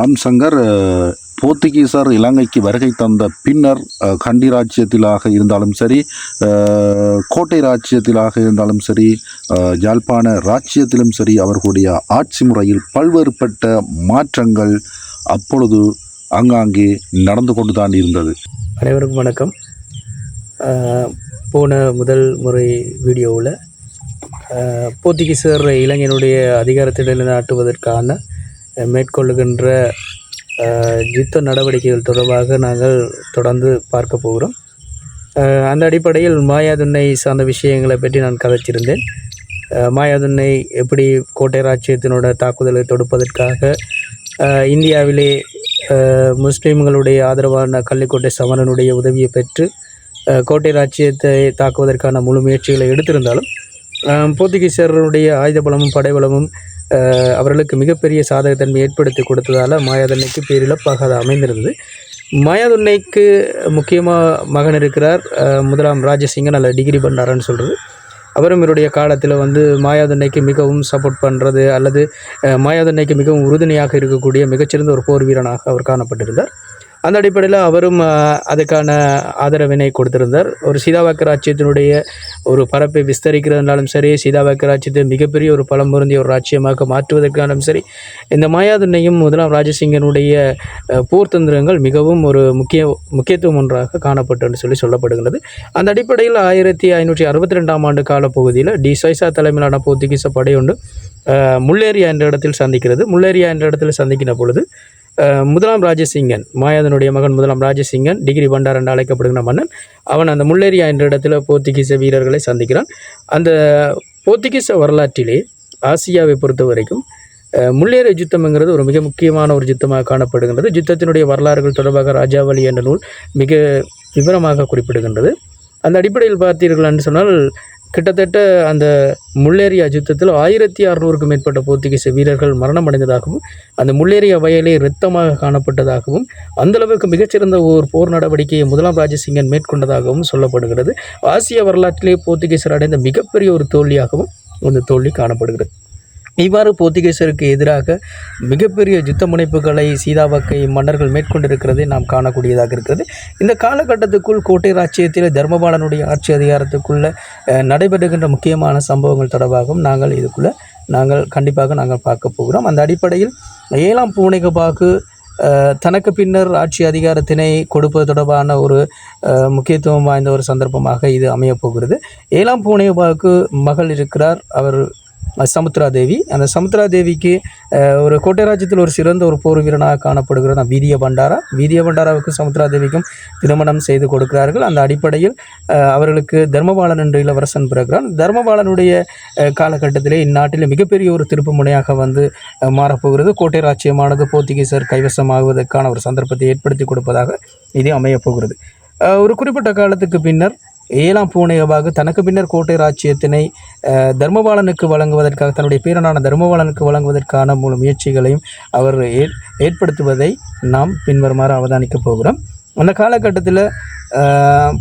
ஆம்சங்கர் போர்த்துகீசர் இலங்கைக்கு வருகை தந்த பின்னர் கண்டி ராஜ்யத்திலாக இருந்தாலும் சரி கோட்டை ராஜ்யத்திலாக இருந்தாலும் சரி யாழ்ப்பாண ராஜ்யத்திலும் சரி அவர்களுடைய ஆட்சி முறையில் பல்வேறுபட்ட மாற்றங்கள் அப்பொழுது ஆங்காங்கே நடந்து கொண்டு தான் இருந்தது. அனைவருக்கும் வணக்கம். போன முதல் முறை வீடியோவில் போர்த்துகீசர் இளைஞனுடைய அதிகாரத்தை நிலைநாட்டுவதற்கான மேற்கொள்ளுகின்ற யுத்த நடவடிக்கைகள் தொடர்பாக நாங்கள் தொடர்ந்து பார்க்க போகிறோம். அந்த அடிப்படையில் மாயாதுன்னை சார்ந்த விஷயங்களை பற்றி நான் கதைச்சிருந்தேன். மாயாதுன்னை எப்படி கோட்டை ராச்சியத்தினோட தாக்குதலை தொடுப்பதற்காக இந்தியாவிலே முஸ்லீம்களுடைய ஆதரவான கள்ளிக்கோட்டை சமரனுடைய உதவியை பெற்று கோட்டை ராச்சியத்தை தாக்குவதற்கான முழு முயற்சிகளை எடுத்திருந்தாலும் போர்த்துகீசருடைய ஆயுத பலமும் படைபலமும் அவர்களுக்கு மிகப்பெரிய சாதகத்தன்மை ஏற்படுத்தி கொடுத்ததால் மாயாதன்னைக்கு பேரிழப்பாக அது அமைந்திருந்தது. மாயாதுன்னைக்கு முக்கியமாக மகன் இருக்கிறார். முதலாம் ராஜசிங்கன் அல்ல டிகிரி பண்ணாரன்னு சொல்கிறது அவரும் இவருடைய காலத்தில் வந்து மாயாதுன்னைக்கு மிகவும் சப்போர்ட் பண்ணுறது அல்லது மாயாதுன்னைக்கு மிகவும் உறுதுணையாக இருக்கக்கூடிய மிகச்சிறந்த ஒரு போர் வீரனாக அவர் காணப்பட்டிருந்தார். அந்த அடிப்படையில் அவரும் அதுக்கான ஆதரவினை கொடுத்திருந்தார். ஒரு சீதாவாக்க ராஜ்யத்தினுடைய ஒரு பரப்பை விஸ்தரிக்கிறதுனாலும் சரி சீதாவாக்க ராஜ்யத்தை மிகப்பெரிய ஒரு பலம் பொருந்திய ஒரு ராஜ்யமாக மாற்றுவதற்கானாலும் சரி இந்த மாயாதுன்னையும் முதலாம் ராஜசிங்கனுடைய போர்த்தந்திரங்கள் மிகவும் ஒரு முக்கிய முக்கியத்துவம் ஒன்றாக காணப்பட்டுன்னு சொல்லி சொல்லப்படுகிறது அந்த அடிப்படையில் ஆயிரத்தி ஐநூற்றி அறுபத்தி ரெண்டாம் ஆண்டு காலப்பகுதியில் டி சைசா தலைமையிலான போர்த்துகீச படையொன்று முள்ளேரியா என்ற இடத்தில் சந்திக்கிறது. முள்ளேரியா என்ற இடத்தில் சந்திக்கின பொழுது முதலாம் ராஜசிங்கன் மாயாதனுடைய மகன் முதலாம் ராஜசிங்கன் டிகிரி பண்டார் என்று அழைக்கப்படுகிற மன்னன் அவன் அந்த முள்ளேரியா என்ற இடத்துல போர்த்துகீச வீரர்களை சந்திக்கிறான். அந்த போர்த்துகீச வரலாற்றிலே ஆசியாவை பொறுத்த வரைக்கும் அஹ், முள்ளேறு யுத்தம்ங்கிறது ஒரு மிக முக்கியமான ஒரு யுத்தமாக காணப்படுகின்றது. யுத்தத்தினுடைய வரலாறுகள் தொடர்பாக ராஜாவளி என்ற நூல் மிக விவரமாக குறிப்பிடுகின்றது. அந்த அடிப்படையில் பார்த்தீர்கள் என்று சொன்னால் கிட்டத்தட்ட அந்த முள்ளேரியா யுத்தத்தில் ஆயிரத்தி அறுநூறுக்கும் மேற்பட்ட போர்த்துகீச வீரர்கள் மரணம் அடைந்ததாகவும் அந்த முள்ளேரியா வயலே இரத்தமாக காணப்பட்டதாகவும் அந்தளவுக்கு மிகச்சிறந்த ஒரு போர் நடவடிக்கையை முதலாம் ராஜசிங்கன் மேற்கொண்டதாகவும் சொல்லப்படுகிறது. ஆசிய வரலாற்றிலே போர்த்துகீசர் அடைந்த மிகப்பெரிய ஒரு தோல்வியாகவும் அந்த தோல்வி காணப்படுகிறது. இவ்வாறு போர்த்துகீசருக்கு எதிராக மிகப்பெரிய யுத்த முனைப்புகளை சீதாவாக்கை மன்னர்கள் மேற்கொண்டிருக்கிறதை நாம் காணக்கூடியதாக இருக்கிறது. இந்த காலகட்டத்துக்குள் கோட்டை ராச்சியத்தில் தர்மபாலனுடைய ஆட்சி அதிகாரத்துக்குள்ளே நடைபெறுகின்ற முக்கியமான சம்பவங்கள் தொடர்பாகவும் நாங்கள் இதுக்குள்ளே நாங்கள் கண்டிப்பாக நாங்கள் பார்க்க போகிறோம். அந்த அடிப்படையில் ஏழாம் பூனைகபாகு பாக்கு தனக்கு பின்னர் ஆட்சி அதிகாரத்தினை கொடுப்பது தொடர்பான ஒரு முக்கியத்துவம் வாய்ந்த ஒரு சந்தர்ப்பமாக இது அமையப்போகிறது ஏழாம் பூனைபாவுக்கு மகள் இருக்கிறார். அவர் சமுத்ரா தேவி. அந்த சமுத்ரா தேவிக்கு ஒரு கோட்டை ராஜ்யத்தில் ஒரு சிறந்த ஒரு போர் வீரனாக காணப்படுகிற நான் வீரிய பண்டாரா. வீரிய பண்டாராவுக்கும் சமுத்ரா தேவிக்கும் திருமணம் செய்து கொடுக்கிறார்கள். அந்த அடிப்படையில் அவர்களுக்கு தர்மபாலன் என்ற இளவரசன் பிறகுறான் தர்மபாலனுடைய காலகட்டத்திலே இந்நாட்டில் மிகப்பெரிய ஒரு திருப்பு முனையாக வந்து மாறப்போகிறது. கோட்டை ராஜ்யமானது போர்த்துகீசர் கைவசமாகுவதற்கான ஒரு சந்தர்ப்பத்தை ஏற்படுத்தி கொடுப்பதாக இது அமையப்போகிறது. ஒரு குறிப்பிட்ட காலத்துக்கு பின்னர் ஏழாம் பூனையவாக தனக்கு பின்னர் கோட்டை ராஜ்யத்தினை தர்மபாலனுக்கு வழங்குவதற்காக தன்னுடைய பேரனான தர்மபாலனுக்கு வழங்குவதற்கான மூல முயற்சிகளையும் அவர் ஏற் ஏற்படுத்துவதை நாம் பின்வருமாறு அவதானிக்கப் போகிறோம். அந்த காலகட்டத்தில்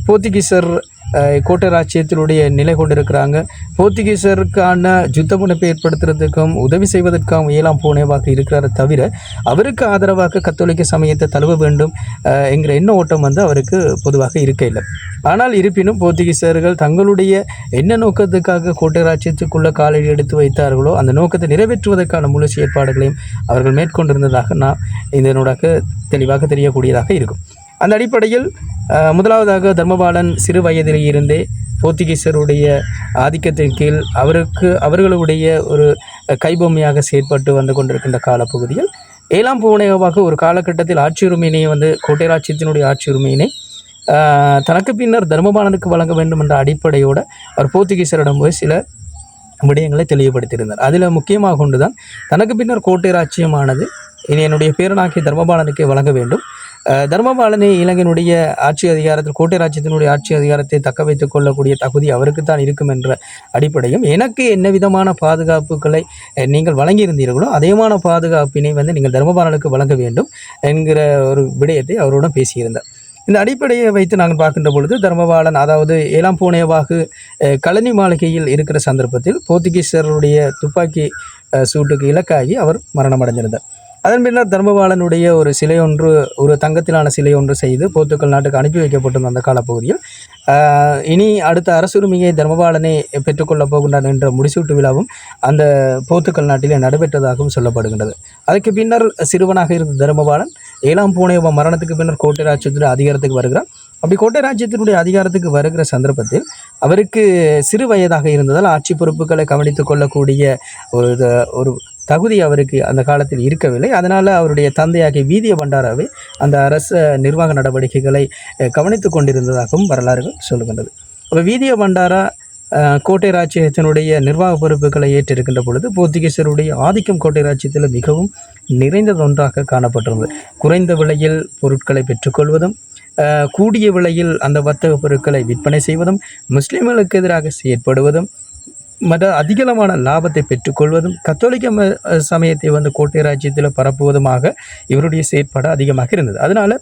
போர்த்துகீசர் அஹ், கோட்டை நிலை கொண்டிருக்கிறாங்க. போர்த்துகீசருக்கான யுத்த முனைப்பை ஏற்படுத்துறதுக்கும் உதவி செய்வதற்காகவும் ஏழாம் பூனைவாக இருக்கிறார தவிர அவருக்கு ஆதரவாக கத்தோலிக்க சமயத்தை தழுவ வேண்டும் என்கிற எண்ண ஓட்டம் வந்து அவருக்கு பொதுவாக இருக்க இல்லை. ஆனால் இருப்பினும் போர்த்துகீசர்கள் தங்களுடைய என்ன நோக்கத்துக்காக கோட்டராட்சியத்துக்குள்ள காலடி எடுத்து வைத்தார்களோ அந்த நோக்கத்தை நிறைவேற்றுவதற்கான முழு ஏற்பாடுகளையும் அவர்கள் மேற்கொண்டிருந்ததாக நான் இதனூடாக தெளிவாக தெரியக்கூடியதாக இருக்கும். அந்த அடிப்படையில் முதலாவதாக தர்மபாலன் சிறு வயதிலிருந்தே போர்த்துகீசருடைய ஆதிக்கத்தின் கீழ் அவருக்கு அவர்களுடைய ஒரு கைபொம்மையாக செயற்பட்டு வந்து கொண்டிருக்கின்ற காலப்பகுதியில் ஏழாம் பூனையவாக ஒரு காலகட்டத்தில் ஆட்சி உரிமையினை வந்து கோட்டை ராச்சியத்தினுடைய ஆட்சி உரிமையினை தனக்கு பின்னர் தர்மபாலனுக்கு வழங்க வேண்டும் என்ற அடிப்படையோடு அவர் போர்த்துகீசரிடம் போய் சில விடயங்களை தெளிவுபடுத்தியிருந்தார். அதில் முக்கியமாக கொண்டுதான் தனக்கு பின்னர் கோட்டை ராச்சியமானது இனி என்னுடைய பேரனாகிய தர்மபாலனுக்கு வழங்க வேண்டும். தர்மபாலனை இலங்கையினுடைய ஆட்சி அதிகாரத்தில் கோட்டை ராஜ்யத்தினுடைய ஆட்சி அதிகாரத்தை தக்க வைத்துக் கொள்ளக்கூடிய தகுதி அவருக்குத்தான் இருக்கும் என்ற அடிப்படையும் எனக்கு என்ன விதமான பாதுகாப்புகளை நீங்கள் வழங்கியிருந்தீர்களோ அதேமான பாதுகாப்பினை வந்து நீங்கள் தர்மபாலனுக்கு வழங்க வேண்டும் என்கிற ஒரு விடயத்தை அவருடன் பேசியிருந்தார். இந்த அடிப்படையை வைத்து நாங்கள் பார்க்கின்ற பொழுது தர்மபாலன் அதாவது ஏழாம் பூனேவாகு கழனி மாளிகையில் இருக்கிற சந்தர்ப்பத்தில் போர்த்துகீசருடைய துப்பாக்கி சூட்டுக்கு இலக்காகி அவர் மரணமடைந்திருந்தார். அதன் பின்னர் தர்மபாலனுடைய ஒரு சிலை ஒன்று ஒரு தங்கத்திலான சிலை ஒன்று செய்து போர்த்துக்கல் நாட்டுக்கு அனுப்பி வைக்கப்பட்டிருந்த அந்த காலப்பகுதியில். இனி அடுத்த அரசுரிமையை தர்மபாலனை பெற்றுக்கொள்ளப் போகின்றான் என்ற முடிசூட்டு விழாவும் அந்த போர்த்துக்கல் நாட்டிலே நடைபெற்றதாகவும் சொல்லப்படுகின்றது. அதுக்கு பின்னர் சிறுவனாக இருந்த தர்மபாலன் ஏழாம் பூனை மரணத்துக்கு பின்னர் கோட்டை ராஜ்யத்தினுடைய அதிகாரத்துக்கு வருகிறார். அப்படி கோட்டை ராஜ்யத்தினுடைய அதிகாரத்துக்கு வருகிற சந்தர்ப்பத்தில் அவருக்கு சிறு வயதாக இருந்ததால் ஆட்சி பொறுப்புகளை கவனித்துக் கொள்ளக்கூடிய ஒரு ஒரு தகுதி அவருக்கு அந்த காலத்தில் இருக்கவில்லை. அதனால் அவருடைய தந்தையாகிய வீதிய பண்டாராவை அந்த அரச நிர்வாக நடவடிக்கைகளை கவனித்து கொண்டிருந்ததாகவும் வரலாறுகள் சொல்லுகின்றது. அப்போ வீதிய பண்டாரா கோட்டை ராஜ்யத்தினுடைய நிர்வாக பொறுப்புகளை ஏற்றிருக்கின்ற பொழுது போர்த்துகீசருடைய ஆதிக்கம் கோட்டை ராஜ்யத்தில் மிகவும் நிறைந்தது ஒன்றாக காணப்பட்டிருந்தது. குறைந்த விலையில் பொருட்களை பெற்றுக்கொள்வதும் கூடிய விலையில் அந்த வர்த்தக பொருட்களை விற்பனை செய்வதும் முஸ்லீம்களுக்கு எதிராக செயற்படுவதும் மத அதிகளமான லாபத்தை பெற்றுக்கொள்வதும் கத்தோலிக்க சமயத்தை வந்து கோட்டை ராஜ்யத்தில் பரப்புவதுமாக இவருடைய செயற்பாடு அதிகமாக இருந்தது. அதனால்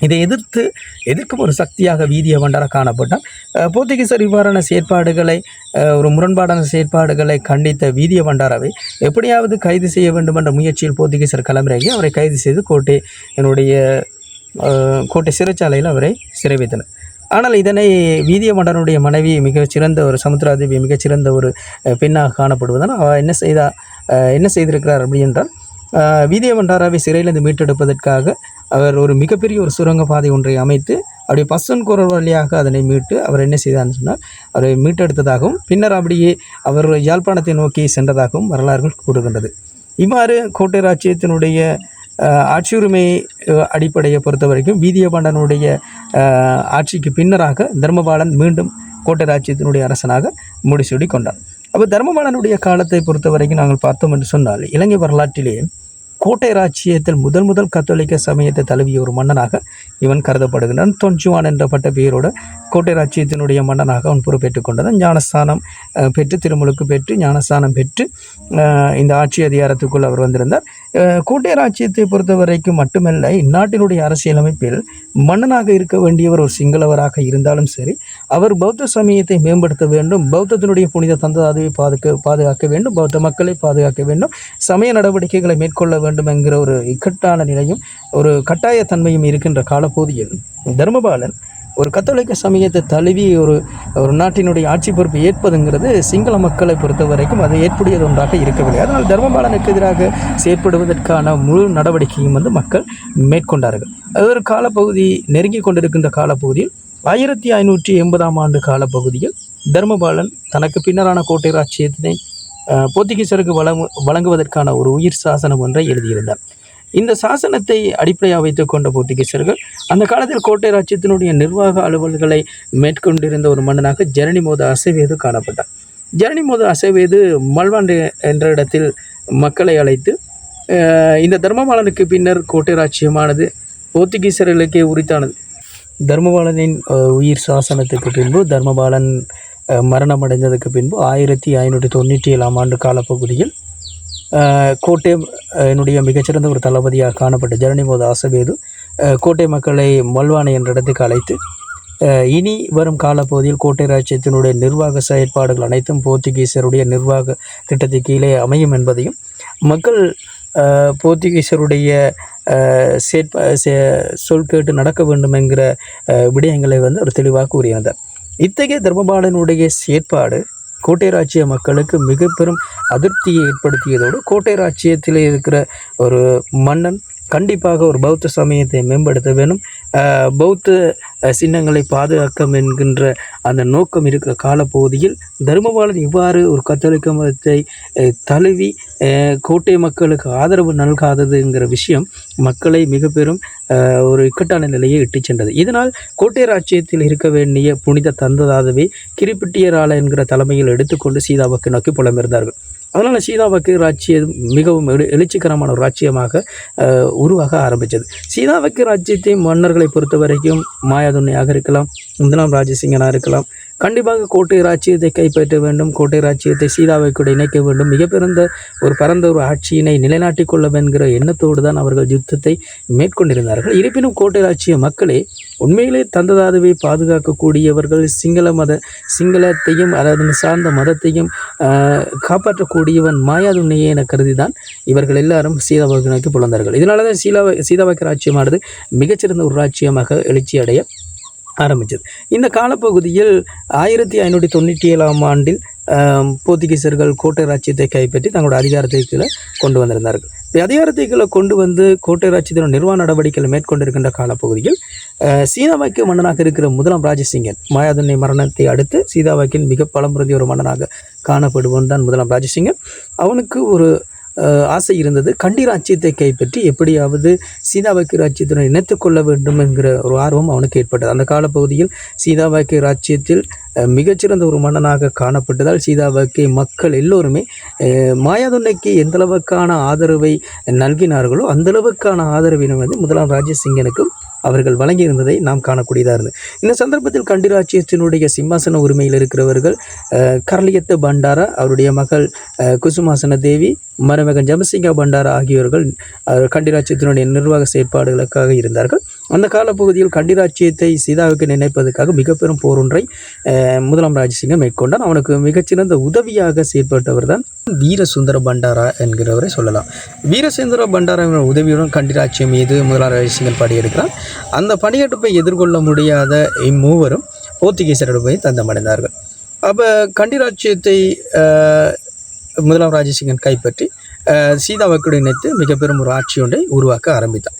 இதை எதிர்த்து எதிர்க்கும் ஒரு சக்தியாக வீதிய வண்டார காணப்பட்டான். அஹ் போர்த்துகீசர் இவ்வாறான செயற்பாடுகளை ஒரு முரண்பாடான செயற்பாடுகளை கண்டித்த வீதிய வண்டாராவை எப்படியாவது கைது செய்ய வேண்டும் என்ற முயற்சியில் போர்த்துகீசர் களமிறங்கி அவரை கைது செய்து கோட்டை என்னுடைய கோட்டை சிறைச்சாலையில் அவரை சிறை வைத்தனர் ஆனால் இதனை வீதிய மனைவி மிகச்சிறந்த ஒரு சமுத்திராதேவி மிகச்சிறந்த ஒரு பெண்ணாக காணப்படுவதால் அவள் என்ன செய்தா என்ன செய்திருக்கிறார் அப்படி என்றால் வீதிய மண்டாராவை சிறையிலிருந்து மீட்டெடுப்பதற்காக அவர் ஒரு மிகப்பெரிய ஒரு சுரங்க பாதை ஒன்றை அமைத்து அப்படியே பசுன் குரல் வழியாக அதனை மீட்டு அவர் என்ன செய்தார்னு சொன்னால் அவரை மீட்டெடுத்ததாகவும் பின்னர் அப்படியே அவர் யாழ்ப்பாணத்தை நோக்கி சென்றதாகவும் வரலாறுகள் கூறுகின்றது. இவ்வாறு கோட்டை ராச்சியத்தினுடைய ஆட்சியுரிமை அடிப்படையை பொறுத்த வரைக்கும் வீதியபாண்டனுடைய ஆட்சிக்கு பின்னராக தர்மபாலன் மீண்டும் கோட்டை ராஜ்யத்தினுடைய அரசனாக முடிசூடி கொண்டார். அப்போ தர்மபாலனுடைய காலத்தை பொறுத்த வரைக்கும் நாங்கள் பார்த்தோம் என்று சொன்னால் இலங்கை வரலாற்றிலே கோட்டை ராஜ்யத்தில் முதல் முதல் கத்தோலிக்க சமயத்தை தழுவிய ஒரு மன்னனாக இவன் கருதப்படுகின்றான். தொஞ்சுவான் என்ற பட்ட பெயரோட கோட்டை ராச்சியத்தினுடைய மன்னனாக அவன் பொறுப்பேற்றுக் கொண்டதன் ஞானஸ்தானம் பெற்று திருமுழுக்கு பெற்று ஞானஸ்தானம் பெற்று இந்த ஆட்சி அதிகாரத்துக்குள் அவர் வந்திருந்தார். கோட்டை ராச்சியத்தை பொறுத்த வரைக்கும் மட்டுமல்ல இந்நாட்டினுடைய அரசியலமைப்பில் மன்னனாக இருக்க வேண்டியவர் ஒரு சிங்களவராக இருந்தாலும் சரி அவர் பௌத்த சமயத்தை மேம்படுத்த வேண்டும் பௌத்தத்தினுடைய புனித தந்ததாதுவை பாதுகா பாதுகாக்க வேண்டும் பௌத்த மக்களை பாதுகாக்க வேண்டும் சமய நடவடிக்கைகளை மேற்கொள்ள வேண்டும் என்கிற ஒரு இக்கட்டான நிலையும் ஒரு கட்டாயத்தன்மையும் இருக்கின்ற காலப்பகுதியில் தர்மபாலன் ஒரு கத்தோலிக்க சமயத்தை தழுவி ஒரு ஒரு நாட்டினுடைய ஆட்சி பொறுப்பு ஏற்பதுங்கிறது சிங்கள மக்களை பொறுத்த வரைக்கும் அது ஏற்புடையது ஒன்றாக இருக்கவில்லை. அதனால் தர்மபாலனுக்கு எதிராக செயற்படுவதற்கான முழு நடவடிக்கையும் வந்து மக்கள் மேற்கொண்டார்கள். அது ஒரு காலப்பகுதி நெருங்கி கொண்டிருக்கின்ற காலப்பகுதியில் ஆயிரத்தி ஐநூற்றி எண்பதாம் ஆண்டு காலப்பகுதியில் தர்மபாலன் தனக்கு பின்னரான கோட்டை ராச்சியத்தினை அஹ், போர்த்துகீசருக்கு வழங்கு வழங்குவதற்கான ஒரு உயிர் சாசனம் ஒன்றை எழுதியிருந்தார். இந்த சாசனத்தை அடிப்படையாக வைத்துக் கொண்ட போர்த்துகீசர்கள் அந்த காலத்தில் கோட்டை ராஜ்யத்தினுடைய நிர்வாக அலுவல்களை மேற்கொண்டிருந்த ஒரு மன்னனாக ஜெரணிமோத அசைவேது காணப்பட்டார். ஜெரணிமோத அசைவேது மல்வாண்டு என்ற இடத்தில் மக்களை அழைத்து இந்த தர்மபாலனுக்கு பின்னர் கோட்டை ராஜ்யமானது போர்த்துகீசர்களுக்கே உரித்தானது. தர்மபாலனின் உயிர் சாசனத்துக்கு பின்பு தர்மபாலன் மரணமடைந்ததுக்கு பின்பு ஆயிரத்தி ஐநூற்றி தொண்ணூற்றி ஏழாம் ஆண்டு காலப்பகுதியில் கோட்டை என்னுடைய மிகச்சிறந்த ஒரு தளபதியாக காணப்பட்ட ஜனனிமோத ஆசவேது கோட்டை மக்களை மல்வானை என்ற இடத்துக்கு அழைத்து இனி வரும் காலப்பகுதியில் கோட்டை ராஜ்யத்தினுடைய நிர்வாக செயற்பாடுகள் அனைத்தும் போர்த்துகீசருடைய நிர்வாக திட்டத்தின் கீழே அமையும் என்பதையும் மக்கள் போர்த்துகீசருடைய அஹ், செயற்ப செ- சொல் கேட்டு நடக்க வேண்டும் என்கிற விடயங்களை வந்து அவர் தெளிவாக கூறியிருந்தார். இத்தகைய தர்மபாலனுடைய செயற்பாடு கோட்டை ராச்சிய மக்களுக்கு மிக பெரும் அதிருப்தியை ஏற்படுத்தியதோடு கோட்டை ராச்சியத்தில் இருக்கிற ஒரு மன்னன் கண்டிப்பாக ஒரு பௌத்த சமயத்தை மேம்படுத்த வேண்டும். பௌத்த சின்னங்களை பாதுகாக்கம் என்கின்ற அந்த நோக்கம் இருக்கிற காலப்பகுதியில் தர்மபாலன் இவ்வாறு ஒரு கத்தோலிக்க மதத்தை தழுவி கோட்டை மக்களுக்கு ஆதரவு நல்காததுங்கிற விஷயம் மக்களை மிக பெரும் ஒரு இக்கட்டான நிலையை இட்டு சென்றது. இதனால் கோட்டை ராஜ்யத்தில் இருக்க வேண்டிய புனித தந்ததாதவை கிரிப்பிட்டியரால என்கிற தலைமையில் எடுத்துக்கொண்டு சீதாவுக்கு நோக்கி புலமிருந்தார்கள் அதனால் சீதாவுக்கு ராஜ்யம் மிகவும் எழு எழுச்சிகரமான ஒரு ராஜ்யமாக உருவாக ஆரம்பித்தது சீதாவுக்கு ராஜ்யத்தை மன்னர்களை பொறுத்த வரைக்கும் மாயாதுண்ணியாக இருக்கலாம் முதலாம் ராஜசிங்கனாக இருக்கலாம் கண்டிப்பாக கோட்டை ராஜ்யத்தை கைப்பற்ற வேண்டும். கோட்டை ராஜ்யத்தை சீதாவை கூட இணைக்க வேண்டும். மிக பிறந்த ஒரு பரந்த ஒரு ஆட்சியினை நிலைநாட்டிக் கொள்ள என்கிற எண்ணத்தோடு தான் அவர்கள் யுத்தத்தை மேற்கொண்டிருந்தார்கள். இருப்பினும் கோட்டை ராஜ்ய மக்களே உண்மையிலே தந்ததாதுவை பாதுகாக்கக்கூடியவர்கள் சிங்கள மத சிங்களத்தையும் அதாவது சார்ந்த மதத்தையும் காப்பாற்றக்கூடியவன் மாயாதுண்ணையே என கருதி தான் இவர்கள் எல்லாரும் சீதாவாக்கு நோக்கி புலந்தார்கள். இதனால தான் சீதாவை சீதாவாக்கு ராஜ்யமானது மிகச்சிறந்த ஒரு ராஜ்யமாக எழுச்சி அடைய ஆரம்பித்தது இந்த காலப்பகுதியில் ஆயிரத்தி ஐநூற்றி தொண்ணூற்றி ஏழாம் ஆண்டில் போர்த்துகீசர்கள் கோட்டை ராஜ்யத்தை கைப்பற்றி தங்களோட அதிகாரத்தை கீழே கொண்டு வந்திருந்தார்கள். அதிகாரத்தை கீழே கொண்டு வந்து கோட்டை ராஜ்யத்தின் நிர்வாக நடவடிக்கைகளை மேற்கொண்டிருக்கின்ற காலப்பகுதியில் அஹ், சீதாவாக்கிய மன்னனாக இருக்கிற முதலாம் ராஜசிங்கன் மாயாதுன்னை மரணத்தை அடுத்து சீதாவாக்கின் மிக பழம்புறந்திய ஒரு மன்னனாக காணப்படுவன் தான் முதலாம் ராஜசிங்கன். அவனுக்கு ஒரு ஆசை இருந்தது. கண்டி ராஜ்யத்தை கைப்பற்றி எப்படியாவது சீதாவாக்கிய ராஜ்யத்துடன் இணைத்து கொள்ள வேண்டும் என்கிற ஒரு ஆர்வம் அவனுக்கு ஏற்பட்டது. அந்த காலப்பகுதியில் சீதாவாக்கிய ராஜ்யத்தில் மிகச்சிறந்த ஒரு மன்னனாக காணப்பட்டதால் சீதாவாக்கிய மக்கள் எல்லோருமே மாயாதுன்னைக்கு எந்த அளவுக்கான ஆதரவை நல்கினார்களோ அந்தளவுக்கான ஆதரவினை வந்து முதலாம் ராஜசிங்கனுக்கும் அவர்கள் வழங்கியிருந்ததை நாம் காணக்கூடியதாக இருந்தது. இந்த சந்தர்ப்பத்தில் கண்டிராச்சியத்தினுடைய சிம்மாசன உரிமையில் இருக்கிறவர்கள் அஹ், கர்லியத்த பண்டாரா அவருடைய மகள் குசுமாசன தேவி மருமகன் ஜமசிங்கா பண்டாரா ஆகியோர்கள் அஹ், நிர்வாக செயற்பாடுகளுக்காக இருந்தார்கள். அந்த காலப்பகுதியில் கண்டி ராஜ்யத்தை சீதாவுக்கு நினைப்பதற்காக மிக பெரும் போர் ஒன்றை முதலாம் ராஜசிங்கம் மேற்கொண்டான். அவனுக்கு மிகச்சிறந்த உதவியாக செயற்பட்டவர் தான் வீரசுந்தர பண்டாரா என்கிறவரை சொல்லலாம். வீரசுந்தர பண்டாரா உதவியுடன் கண்டி ராஜ்யம் மீது முதலாம் ராஜசிங்கன் படையெடுக்கிறான் அந்த படையெடுப்பை எதிர்கொள்ள முடியாத இம்மூவரும் போர்த்துகீசரிடம் போய் தந்தமடைந்தார்கள். அப்போ கண்டி ராஜ்யத்தை முதலாம் ராஜசிங்கன் கைப்பற்றி அஹ், சீதாவுக்குடன் இணைத்து மிக பெரும் ஒரு ஆட்சி ஒன்றை உருவாக்க ஆரம்பித்தான்.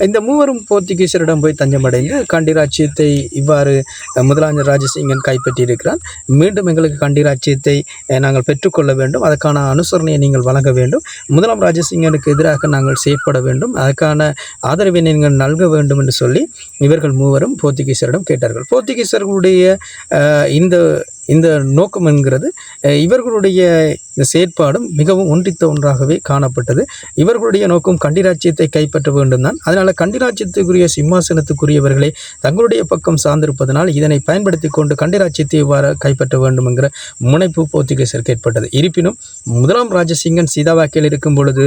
இந்த மூவரும் போர்த்துகீசரிடம் போய் தஞ்சமடைந்து கண்டி ராஜ்யத்தை இவ்வாறு அஹ், முதலாம் ராஜசிங்கன் கைப்பற்றியிருக்கிறான் மீண்டும் எங்களுக்கு கண்டி ராஜ்யத்தை நாங்கள் பெற்றுக்கொள்ள வேண்டும். அதற்கான அனுசரணையை நீங்கள் வழங்க வேண்டும். முதலாம் ராஜசிங்கனுக்கு எதிராக நாங்கள் செயற்பட வேண்டும். அதற்கான ஆதரவை நீங்கள் நல்க வேண்டும் என்று சொல்லி இவர்கள் மூவரும் போர்த்துகீசரிடம் கேட்டார்கள். போர்த்துகீசர்களுடைய இந்த இந்த நோக்கம் என்கிறது இவர்களுடைய இந்த செயற்பாடும் மிகவும் ஒன்றித்த ஒன்றாகவே காணப்பட்டது. இவர்களுடைய நோக்கம் கண்டிராச்சியத்தை கைப்பற்ற வேண்டும் தான் அதனால் கண்டிராட்சியத்துக்குரிய சிம்மாசனத்துக்குரியவர்களை தங்களுடைய பக்கம் சார்ந்திருப்பதனால் இதனை பயன்படுத்தி கொண்டு கண்டிராட்சியத்தை இவ்வாறு கைப்பற்ற வேண்டும் என்கிற முனைப்பு போர்த்துகீசருக்கு ஏற்பட்டது இருப்பினும் முதலாம் ராஜசிங்கன் சீதாவாக்கியில் இருக்கும் பொழுது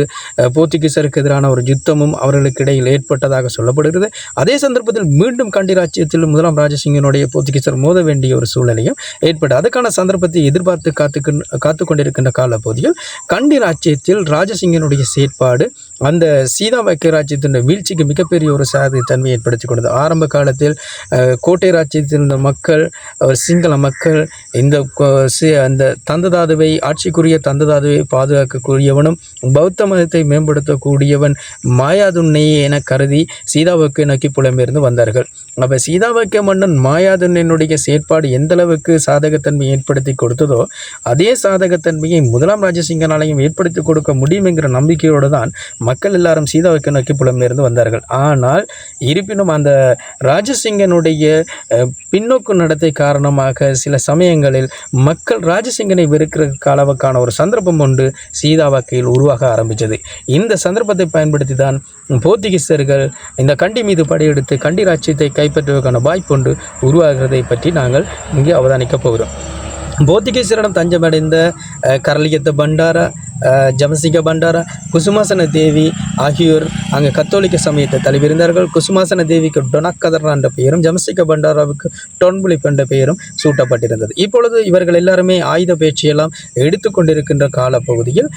போர்த்துகீசருக்கு எதிரான ஒரு யுத்தமும் அவர்களுக்கு இடையில் ஏற்பட்டதாக சொல்லப்படுகிறது. அதே சந்தர்ப்பத்தில் மீண்டும் கண்டிராச்சியத்தில் முதலாம் ராஜசிங்கனுடைய போர்த்துகீசர் மோத வேண்டிய ஒரு சூழ்நிலையும் ஏற்பட்டது அதுக்கான சந்தர்ப்பத்தை எதிர்பார்த்து காத்து காத்து கொண்டிருக்கின்ற காலப்பகுதியில் கண்டி ராஜ்யத்தில் ராஜசிங்கனுடைய செயற்பாடு அந்த சீதா வைக்க ராஜ்யத்தினுடைய வீழ்ச்சிக்கு மிகப்பெரிய ஒரு சாதி தன்மை ஏற்படுத்தி கொண்டது. ஆரம்ப காலத்தில் கோட்டை ராஜ்யத்தில் இருந்த மக்கள் சிங்கள மக்கள் இந்த அந்த தந்ததாதுவை ஆட்சிக்குரிய தந்ததாதுவை பாதுகாக்கக்கூடியவனும் பௌத்த மதத்தை மேம்படுத்தக்கூடியவன் மாயாதுன்னையே என கருதி சீதாவுக்கு நோக்கி புலம்பெயர்ந்து வந்தார்கள். அப்போ சீதாவாக்கிய மன்னன் மாயாதுன்னினுடைய செயற்பாடு எந்த அளவுக்கு சாதகத்தன்மை ஏற்படுத்தி கொடுத்ததோ அதே சாதகத்தன்மையை முதலாம் ராஜசிங்கனாலையும் ஏற்படுத்தி கொடுக்க முடியும் என்கிற நம்பிக்கையோடு தான் மக்கள் எல்லாரும் சீதாவாக்கிய நோக்கி புலம்பெயர்ந்து வந்தார்கள். ஆனால் இருப்பினும் அந்த ராஜசிங்கனுடைய பின்னோக்கு நடத்தை காரணமாக சில சமயங்களில் மக்கள் ராஜசிங்கனை வெறுக்கிற அளவுக்கான ஒரு சந்தர்ப்பம் ஒன்று சீதாவாக்கையில் உருவாக ஆரம்பித்தது. இந்த சந்தர்ப்பத்தை பயன்படுத்தி தான் போர்த்துகீசர்கள் இந்த கண்டி மீது படையெடுத்து கண்டி ராஜ்யத்தை கைப்பற்றுவதற்கான வாய்ப்பு ஒன்று உருவாகிறதை பற்றி நாங்கள் இங்கே அவதானிக்கப் போகிறோம். போத்திகேஸ்வரிடம் தஞ்சமடைந்த கரலியத்த பண்டார ஜமசிங்க பண்டாரா குசுமாசன தேவி ஆகியோர் அங்கே கத்தோலிக்க சமயத்தை தலைவிருந்தார்கள் குசுமாசன தேவிக்கு டொனக்கதர் என்ற பெயரும் ஜமசிக பண்டாராவுக்கு டொன்புளிப் என்ற பெயரும் சூட்டப்பட்டிருந்தது. இப்பொழுது இவர்கள் எல்லாருமே ஆயுத பேச்சையெல்லாம் எடுத்துக்கொண்டிருக்கின்ற காலப்பகுதியில்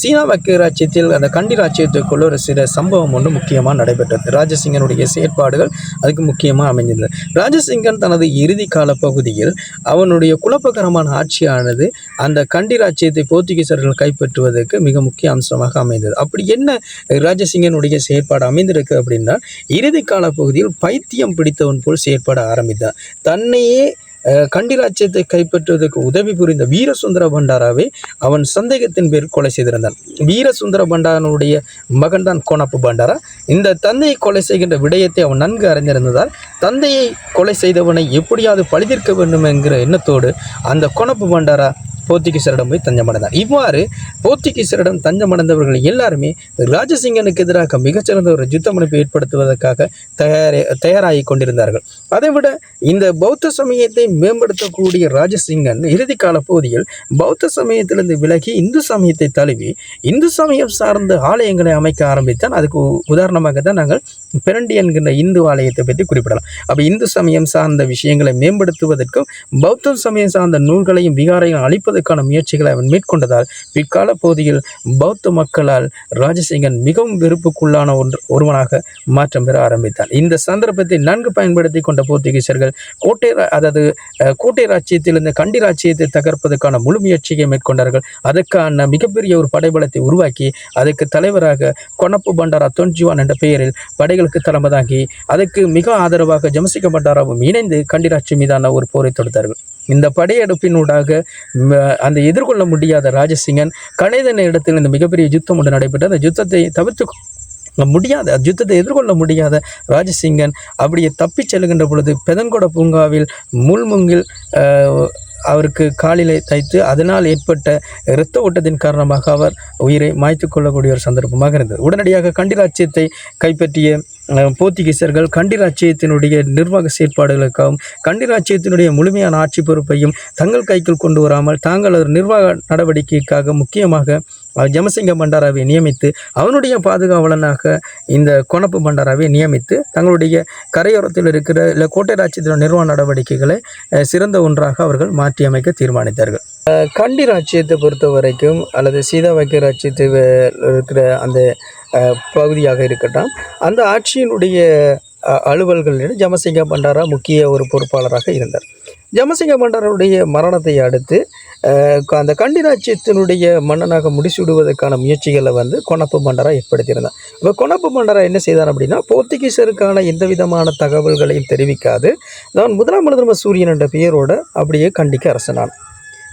சீனா வக்கிய ராஜ்யத்தில் அந்த கண்டி ராஜ்யத்துக்குள்ள ஒரு சில சம்பவம் ஒன்று முக்கியமாக நடைபெற்றது. ராஜசிங்கனுடைய செயற்பாடுகள் அதுக்கு முக்கியமாக அமைந்தது. ராஜசிங்கன் தனது இறுதி காலப்பகுதியில் அவனுடைய குழப்பகரமான ஆட்சியானது அந்த கண்டி ராஜ்யத்தை போர்த்துகீசர்கள் கைப்பற்றுவதற்கு மிக முக்கிய அம்சமாக அமைந்தது. அப்படி என்ன ராஜசிங்கனுடைய செயற்பாடு அமைந்திருக்கு அப்படின்னா இறுதி கால பகுதியில் பைத்தியம் பிடித்தவன் போல் செயற்பட ஆரம்பித்தான். தன்னையே கண்டிராச்சியத்தை கண்டி ராஜ்யத்தை கைப்பற்றுவதற்கு உதவி புரிந்த வீரசுந்தர பண்டாராவை அவன் சந்தேகத்தின் பேர் கொலை செய்திருந்தான். வீரசுந்தர பண்டாரனுடைய மகன் தான் கோனப்பு பண்டாரா. இந்த தந்தையை கொலை செய்கின்ற விடயத்தை அவன் நன்கு அறிந்திருந்ததால் தந்தையை கொலை செய்தவனை எப்படியாவது பழுதிற்க வேண்டும் என்கிற எண்ணத்தோடு அந்த கோனப்பு பண்டாரா போர்த்துகீசரிடம் போய் தஞ்சமடைந்தார். இவ்வாறு போர்த்துகீசரிடம் தஞ்சமடைந்தவர்கள் எல்லாருமே ராஜசிங்கனுக்கு எதிராக மிகச்சிறந்த ஒரு யுத்த அமைப்பை ஏற்படுத்துவதற்காக தயார் தயாராகி கொண்டிருந்தார்கள். அதைவிட இந்த பௌத்த சமயத்தை மேம்படுத்தக்கூடிய ராஜசிங்கன் இறுதி கால பகுதியில் பௌத்த சமயத்திலிருந்து விலகி இந்து சமயத்தை தழுவி இந்து சமயம் சார்ந்த ஆலயங்களை அமைக்க ஆரம்பித்தான். அதுக்கு உதாரணமாக தான் நாங்கள் பிரண்டி என்கின்ற இந்து ஆலயத்தை பற்றி குறிப்பிடலாம். அப்போ இந்து சமயம் சார்ந்த விஷயங்களை மேம்படுத்துவதற்கும் பௌத்த சமயம் சார்ந்த நூல்களையும் விகாரையும் அழிப்பதற்கான முயற்சிகளை அவன் மேற்கொண்டதால் பிற்கால பகுதியில் பௌத்த மக்களால் ராஜசிங்கன் மிகவும் வெறுப்புக்குள்ளான ஒன்று ஒருவனாக மாற்றம் பெற ஆரம்பித்தான். இந்த சந்தர்ப்பத்தை நன்கு பயன்படுத்தி கொண்ட போர்த்துகீசர்கள் கோட்டை ரா- அதாவது கோட்டை ராச்சியத்திலிருந்து கண்டி ராச்சியத்தை தகர்ப்பதற்கான முழு முயற்சியை மேற்கொண்டார்கள். அதற்கான மிகப்பெரிய ஒரு படைபலத்தை உருவாக்கி அதற்கு தலைவராக கொனப்பு பண்டாரா தொன்ஜிவான் என்ற பெயரில் படை தலைமை தாங்கி அதற்கு மிக ஆதரவாக ஜமசிக பண்டாராவும் இணைந்து கண்டிராட்சி மீதான ஒரு போரை தொடுத்தார்கள். இந்த படையெடுப்பினூடாக அந்த எதிர்கொள்ள முடியாத ராஜசிங்கன் கணிதன இடத்தில் இந்த மிகப்பெரிய யுத்தம் ஒன்று நடைபெற்று அந்த யுத்தத்தை தவிர்த்து முடியாத யுத்தத்தை எதிர்கொள்ள முடியாத ராஜசிங்கன் அப்படியே தப்பிச் செல்கின்ற பொழுது பெதன்கொட பூங்காவில் முள்முங்கில் அவருக்கு காலிலே தைத்து அதனால் ஏற்பட்ட இரத்த ஓட்டத்தின் காரணமாக அவர் உயிரை மாய்த்து கொள்ளக்கூடிய ஒரு சந்தர்ப்பமாக இருந்தது. உடனடியாக கண்டிராட்சியத்தை கைப்பற்றிய அஹ், போர்த்துகீசர்கள் கண்டிராட்சியத்தினுடைய நிர்வாக செயற்பாடுகளுக்காகவும் கண்டிராட்சியத்தினுடைய முழுமையான ஆட்சி பொறுப்பையும் தங்கள் கைக்குள் கொண்டு வராமல் தாங்கள் ஒரு நிர்வாக நடவடிக்கைக்காக முக்கியமாக ஜமசிங்க பண்டாராவை நியமித்து அவனுடைய பாதுகாவலனாக இந்த கொனப்பு பண்டாராவை நியமித்து தங்களுடைய கரையோரத்தில் இருக்கிற இல்லை கோட்டை ராட்சியத்தின் நிர்வாக நடவடிக்கைகளை சிறந்த ஒன்றாக அவர்கள் மாற்றியமைக்க தீர்மானித்தார்கள். கண்டி ராச்சியத்தை பொறுத்த வரைக்கும் அல்லது சீதாவாக்கிய ராச்சியத்தை இருக்கிற அந்த பகுதியாக இருக்கட்டும் அந்த ஆட்சியினுடைய அலுவல்களில் ஜமசிங்க பண்டாரா முக்கிய ஒரு பொறுப்பாளராக இருந்தார். ஜமசிங்க பண்டாரனுடைய மரணத்தை அடுத்து அந்த கண்டி ராஜ்யத்தினுடைய மன்னனாக முடிசூடுவதற்கான முயற்சிகளை வந்து கொனப்பு பண்டாரா ஏற்படுத்தியிருந்தார். இப்போ கொனப்பு பண்டாரா என்ன செய்தார் அப்படின்னா போர்த்துகீசருக்கான எந்த விதமான தகவல்களையும் தெரிவிக்காது. தான் முதலாம் மனதர்ம சூரியன் என்ற பெயரோடு அப்படியே கண்டிக்கு அரசனான்.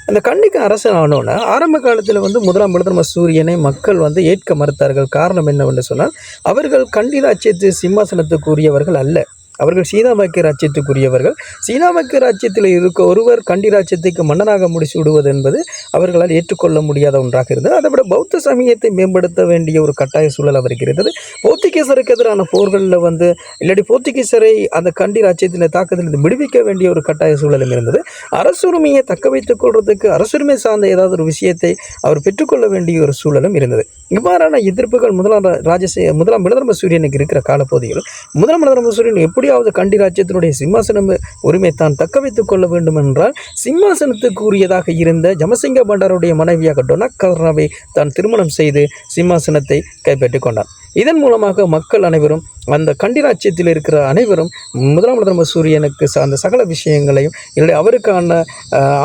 அந்த கண்டிக்கு அரசன் ஆனோன்னா ஆரம்ப காலத்தில் வந்து முதலாம் மனதர்ம சூரியனை மக்கள் வந்து ஏற்க மறுத்தார்கள். காரணம் என்னவென்று சொன்னால் அவர்கள் கண்டி ராச்சியத்து சிம்மாசனத்துக்குரியவர்கள் அல்ல. அவர்கள் சீதாபாக்கிய ராஜ்யத்துக்குரியவர்கள். சீதாபாக்கிய ராஜ்யத்தில் இருக்க ஒருவர் கண்டி ராஜ்யத்துக்கு மன்னனாக முடிச்சு விடுவது என்பது அவர்களால் ஏற்றுக்கொள்ள முடியாத ஒன்றாக இருந்தது. அதை விட பௌத்த சமயத்தை மேம்படுத்த வேண்டிய ஒரு கட்டாய சூழல் அவருக்கு இருந்தது. போர்த்துகீசருக்கு எதிரான போர்களில் வந்து இல்லாட்டி போர்த்துகீசரை அந்த கண்டி ராச்சியத்தின் தாக்கத்திலிருந்து விடுவிக்க வேண்டிய ஒரு கட்டாய சூழலும் இருந்தது. அரசுரிமையை தக்க வைத்துக் கொள்வதற்கு அரசுரிமை சார்ந்த ஏதாவது ஒரு விஷயத்தை அவர் பெற்றுக்கொள்ள வேண்டிய ஒரு சூழலும் இருந்தது. இவ்வாறான எதிர்ப்புகள் முதலாம் ராஜசே முதலாம் மிளதர்ம சூரியனுக்கு இருக்கிற காலப்பகுதியில் முதலாம் மிளதர்ம சூரியன் எப்படி எப்படியாவது கண்டி ராஜ்யத்தினுடைய சிம்மாசனம் உரிமை தான் தக்க வைத்துக் கொள்ள வேண்டும் என்றால் சிம்மாசனத்துக்கு உரியதாக இருந்த ஜமசிங்க பண்டாருடைய மனைவியாக டொனக்கர்னாவை தான் திருமணம் செய்து சிம்மாசனத்தை கைப்பற்றிக் கொண்டார். இதன் மூலமாக மக்கள் அனைவரும் அந்த கண்டிராட்சியத்தில் இருக்கிற அனைவரும் முதலாம் தர்ம சூரியனுக்கு சார்ந்த சகல விஷயங்களையும் இல்லை அவருக்கான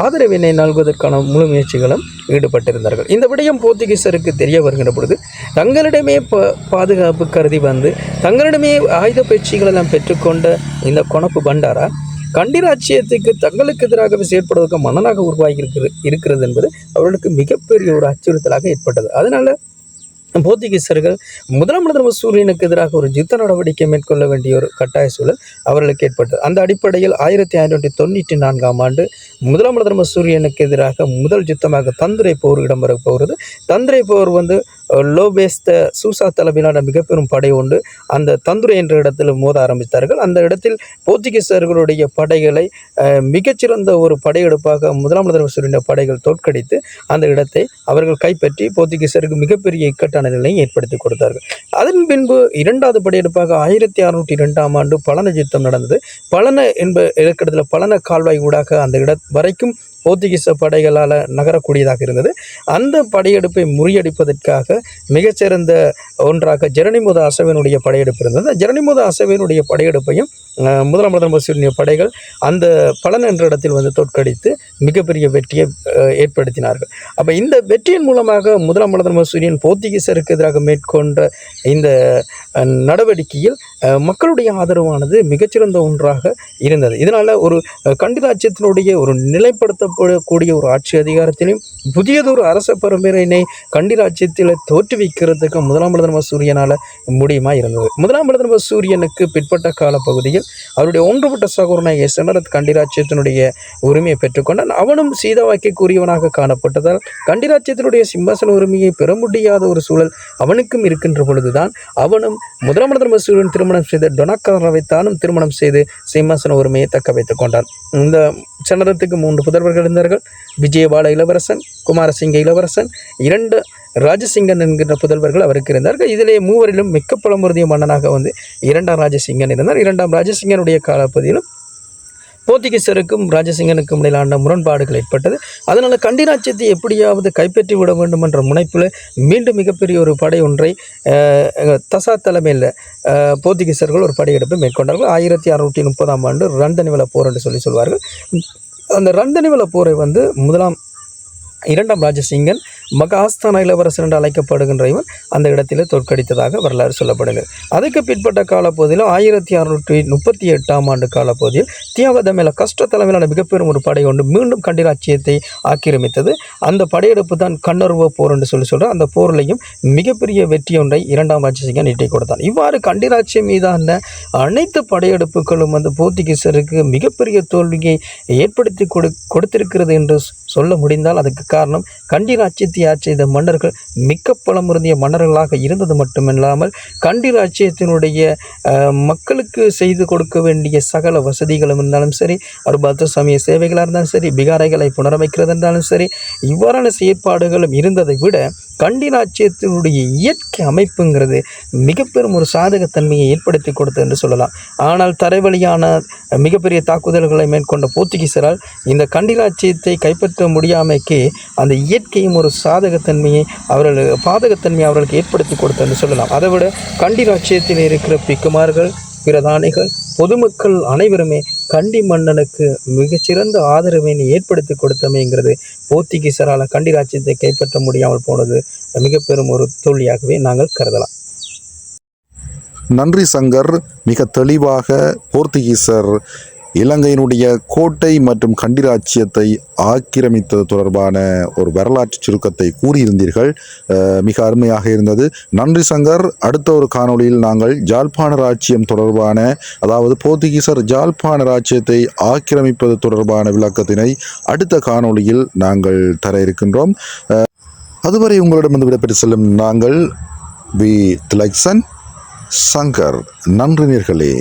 ஆதரவினை நல்குவதற்கான முழு முயற்சிகளும் ஈடுபட்டிருந்தார்கள். இந்த விடயம் போர்த்துகீசருக்கு தெரிய வருகின்ற பொழுது தங்களிடமே ப பாதுகாப்பு கருதி வந்து தங்களிடமே ஆயுத பயிற்சிகள் எல்லாம் பெற்றுக்கொண்ட இந்த கொனப்பு பண்டாரா கண்டிராட்சியத்துக்கு தங்களுக்கு எதிராக செயற்படுவதற்கு மன்னனாக உருவாகி இருக்கிறது இருக்கிறது என்பது அவர்களுக்கு மிகப்பெரிய ஒரு அச்சுறுத்தலாக ஏற்பட்டது. அதனால் போர்த்துகீசர்கள் முதலாம் தர்ம சூரியனுக்கு எதிராக ஒரு யுத்த நடவடிக்கை மேற்கொள்ள வேண்டிய ஒரு கட்டாய சூழல் அவர்களுக்கு ஏற்பட்டது. அந்த அடிப்படையில் ஆயிரத்தி ஐநூற்றி தொண்ணூற்றி நான்காம் ஆண்டு முதலாம் தர்ம சூரியனுக்கு எதிராக முதல் யுத்தமாக தந்திரை போர் இடம்பெற போகிறது. தந்திரை போர் வந்து லோபேஸ்த சூசா தலைமையிலான மிகப்பெரும் படை உண்டு அந்த தந்துரை என்ற இடத்தில் மோத ஆரம்பித்தார்கள். அந்த இடத்தில் போர்த்துகீசர்களுடைய படைகளை மிகச்சிறந்த ஒரு படையெடுப்பாக முதலாம் தர்ம படைகள் தோற்கடித்து அந்த இடத்தை அவர்கள் கைப்பற்றி போர்த்துகீசருக்கு மிகப்பெரிய இக்கட்டான நிலையை ஏற்படுத்தி கொடுத்தார்கள். அதன் பின்பு இரண்டாவது படையெடுப்பாக ஆயிரத்தி அறுநூற்றி ரெண்டாம் ஆண்டு பலன யுத்தம் நடந்தது. பலன என்ப இருக்கிறதுல பலன கால்வாய் ஊடாக அந்த இட வரைக்கும் போர்த்துகீச படைகளால் நகரக்கூடியதாக இருந்தது. அந்த படையெடுப்பை முறியடிப்பதற்காக மிகச்சிறந்த ஒன்றாக ஜெரணிமுத அசவனுடைய படையெடுப்பு இருந்தது. ஜெரணிமுத அசவனுடைய படையெடுப்பையும் முதலாம் முதலாம் பசுடைய படைகள் அந்த பலன் என்ற இடத்தில் வந்து தோற்கடித்து மிகப்பெரிய வெற்றியை ஏற்படுத்தினார்கள். அப்போ இந்த வெற்றியின் மூலமாக முதலாம் முதலாம் மசூரியன் போர்த்துகீசருக்கு எதிராக மேற்கொண்ட இந்த நடவடிக்கையில் மக்களுடைய ஆதரவானது மிகச்சிறந்த ஒன்றாக இருந்தது. இதனால் ஒரு கண்டிதாட்சியத்தினுடைய ஒரு நிலைப்படுத்த சொல்லப்படக்கூடிய ஒரு ஆட்சி அதிகாரத்திலையும் புதியதொரு அரச பரம்பரையினை கண்டி ராஜ்யத்தில் தோற்றுவிக்கிறதுக்கு முதலாம் பிரதம சூரியனால் முடியுமா இருந்தது? முதலாம் பிரதம சூரியனுக்கு பிற்பட்ட காலப்பகுதியில் அவருடைய ஒன்றுபட்ட சகோதரனாகிய செனரத் கண்டி ராஜ்யத்தினுடைய உரிமையை பெற்றுக்கொண்டான். அவனும் சீதவாக்கியக்குரியவனாக காணப்பட்டதால் கண்டி ராஜ்யத்தினுடைய சிம்மாசன உரிமையை பெற முடியாத ஒரு சூழல் அவனுக்கும் இருக்கின்ற பொழுதுதான் அவனும் முதலாம் பிரதம சூரியன் திருமணம் செய்த டொனாக்காரவை தானும் திருமணம் செய்து சிம்மாசன உரிமையை தக்க வைத்துக் கொண்டான். இந்த சனரத்துக்கு மூன்று புதல்வர்கள் இருந்தார்கள் விஜயபால இளவரசன் குமாரசிங்க இளவரசன் இரண்டு ராஜசிங்கன் என்கின்ற புதல்வர்கள் அவருக்கு இருந்தார்கள். இதிலே மூவரிலும் மிக்க பழமுறுதிய மன்னனாக வந்து இரண்டாம் ராஜசிங்கன் இருந்தார். இரண்டாம் ராஜசிங்கனுடைய காலப்பகுதியிலும் போர்த்துகீசருக்கும் ராஜசிங்கனுக்கும் இடையிலான முரண்பாடுகள் ஏற்பட்டது. அதனால் கண்டி ராஜ்யத்தை எப்படியாவது கைப்பற்றி விட வேண்டும் என்ற முனைப்பில் மீண்டும் மிகப்பெரிய ஒரு படை ஒன்றை தசா தலைமையில் அஹ், போர்த்துகீசர்கள் ஒரு படையெடுப்பை மேற்கொண்டார்கள். ஆயிரத்தி அறுநூற்றி முப்பதாம் ஆண்டு ரந்தனிவல போர் என்று சொல்லி சொல்வார்கள். அந்த ரந்தனிவல போரை வந்து முதலாம் இரண்டாம் ராஜசிங்கன் மகாஸ்தான இளவரசன் என்று அழைக்கப்படுகின்ற இவன் அந்த இடத்திலே தோற்கடித்ததாக வரலாறு சொல்லப்படுகிறது. அதுக்கு பிற்பட்ட காலப்பகுதியில் ஆயிரத்தி அறுநூற்றி முப்பத்தி எட்டாம் ஆண்டு காலப்பகுதியில் தியாவத மேல கஷ்ட தலைமையிலான மிகப்பெரும் ஒரு படை ஒன்று மீண்டும் கண்டிராட்சியத்தை ஆக்கிரமித்தது. அந்த படையெடுப்பு தான் கண்ணருவ போர் என்று சொல்லி சொல்கிறார் அந்த போரிலையும் மிகப்பெரிய வெற்றி ஒன்றை இரண்டாம் ராஜசிங்கன் நீட்டி கொடுத்தான். இவ்வாறு கண்டிராட்சியம் மீதான அனைத்து படையெடுப்புகளும் வந்து போர்த்துகீசருக்கு மிகப்பெரிய தோல்வியை ஏற்படுத்தி கொடு கொடுத்திருக்கிறது என்று சொல்ல முடிந்தால் அதுக்கு காரணம் கண்டிராட்சியத்தை ராச்சியத்தை ஆட்சி செய்த மன்னர்கள் மிக்க பலமுருந்திய மன்னர்களாக இருந்தது மட்டுமில்லாமல் கண்டி ராஜ்யத்தினுடைய மக்களுக்கு செய்து கொடுக்க வேண்டிய சகல வசதிகளும் இருந்தாலும் சரி அருபாத்த சமய சேவைகளாக இருந்தாலும் சரி பிகாரைகளை புனரமைக்கிறது இருந்தாலும் சரி இவ்வாறான செயற்பாடுகளும் இருந்ததை விட கண்டி ராஜ்யத்தினுடைய இயற்கை அமைப்புங்கிறது மிக பெரும் ஒரு சாதகத்தன்மையை ஏற்படுத்தி கொடுத்தது என்று சொல்லலாம். ஆனால் தரைவழியான மிகப்பெரிய தாக்குதல்களை மேற்கொண்ட போர்த்துகீசரால் இந்த கண்டி ராஜ்யத்தை கைப்பற்ற முடியாமைக்கு அந்த இயற்கையும் ஒரு சாதகத்தன்மையை அவர்கள் பாதகத்தன்மையை அவர்களுக்கு ஏற்படுத்தி கொடுத்தது என்று சொல்லலாம். அதை விட கண்டி ராச்சியத்தில் இருக்கிற பிக்குமார்கள் பிரதானிகள் பொதுமக்கள் அனைவருமே கண்டி மன்னனுக்கு மிகச்சிறந்த ஆதரவினை ஏற்படுத்தி கொடுத்தமைங்கிறது போர்த்துகீசரால் கண்டி ராஜ்யத்தை கைப்பற்ற முடியாமல் போனது மிக பெரும் ஒரு தோல்வியாகவே நாங்கள் கருதலாம். நன்றி சங்கர். மிக தெளிவாக போர்த்துகீசர் இலங்கையினுடைய கோட்டை மற்றும் கண்டிராச்சியத்தை ஆக்கிரமித்தது தொடர்பான ஒரு வரலாற்று சுருக்கத்தை கூறியிருந்தீர்கள். மிக அருமையாக இருந்தது. நன்றி சங்கர். அடுத்த ஒரு காணொளியில் நாங்கள் ஜாழ்ப்பாண ராஜ்யம் தொடர்பான அதாவது போர்த்துகீசர் ஜாழ்ப்பாண ராஜ்யத்தை ஆக்கிரமிப்பது தொடர்பான விளக்கத்தினை அடுத்த காணொளியில் நாங்கள் தர இருக்கின்றோம். அதுவரை உங்களிடமிருந்து விடைபெற்று செல்லும் நாங்கள் வி திலக்சன் சங்கர். நன்றி நேர்களே.